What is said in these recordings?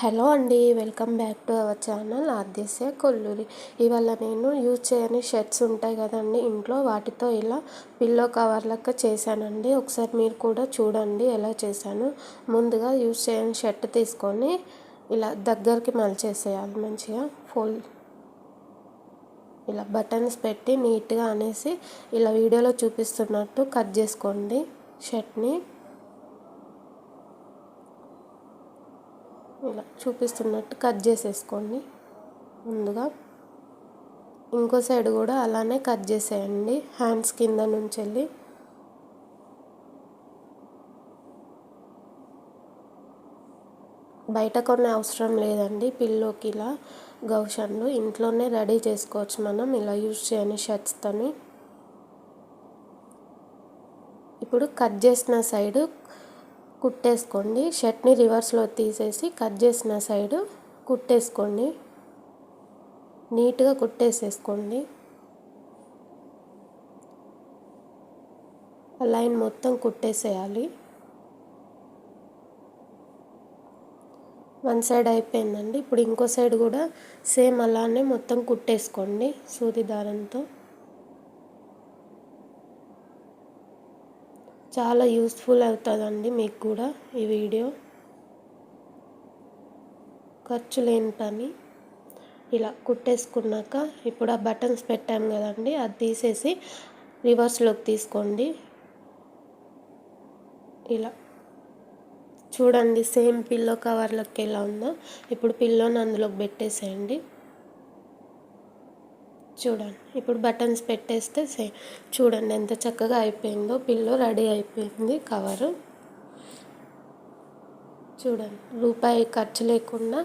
Hello అండి welcome back to our channel ఆర్దేశే Kolluri. ఇవాళ నేను యూజ్ చేయని షర్ట్స్ ఉంటాయి కదండి ఇంట్లో వాటితో ఇలా పిల్లో కవర్ లెక్క చేశానండి. ఒకసారి మీరు కూడా చూడండి ఎలా చేశాను. ముందుగా యూజ్ చేయని షర్ట్ తీసుకొని ఇలా దగ్గరికి మలిచేసేయాలి మంచిగా. ఫోల్డ్ ఇలా బటన్స్ పెట్టి నీట్గా అనేసి ఇలా వీడియోలో చూపిస్తున్నట్టు కట్ చేసుకోండి షర్ట్ని. ఇలా చూపిస్తున్నట్టు కట్ చేసేసుకోండి. ముందుగా ఇంకో సైడ్ కూడా అలానే కట్ చేసేయండి. హ్యాండ్స్ కింద నుంచి వెళ్ళి. బయట కొన్ని అవసరం లేదండి. పిల్లోకి ఇలా గౌషన్లు ఇంట్లోనే రెడీ చేసుకోవచ్చు మనం. ఇలా యూజ్ చేయని షర్ట్స్తోని ఇప్పుడు కట్ చేసిన సైడు కుట్టేసుకోండి. షర్ట్ని రివర్స్లో తీసేసి కట్ చేసిన సైడు కుట్టేసుకోండి. నీట్గా కుట్టేసేసుకోండి. లైన్ మొత్తం కుట్టేసేయాలి. వన్ సైడ్ అయిపోయిందండి. ఇప్పుడు ఇంకో సైడ్ కూడా సేమ్ అలానే మొత్తం కుట్టేసుకోండి సూది దారంతో. చాలా యూస్ఫుల్ అవుతుందండి మీకు కూడా ఈ వీడియో ఖర్చు లేని పని. ఇలా కుట్టేసుకున్నాక ఇప్పుడు ఆ బటన్స్ పెట్టాం కదండి అది తీసేసి రివర్స్లోకి తీసుకోండి. ఇలా. చూడండి సేమ్ పిల్లో కవర్లోకి ఎలా ఉందో. ఇప్పుడు పిల్లోని అందులోకి పెట్టేసేయండి. చూడండి. ఇప్పుడు బటన్స్ పెట్టేస్తే సే చూడండి ఎంత చక్కగా అయిపోయిందో. పిల్లో రెడీ అయిపోయింది కవరు. చూడండి. రూపాయి ఖర్చు లేకుండా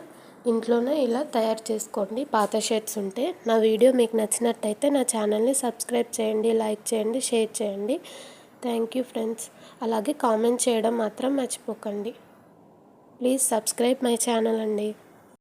ఇంట్లోనే ఇలా తయారు చేసుకోండి. పాత షర్ట్స్ ఉంటే నా వీడియో మీకు నచ్చినట్టయితే నా ఛానల్ని సబ్స్క్రైబ్ చేయండి లైక్ చేయండి షేర్ చేయండి. Thank you friends. అలాగే కామెంట్ చేయడం మాత్రం మర్చిపోకండి. ప్లీజ్ సబ్స్క్రైబ్ మై ఛానల్ అండి.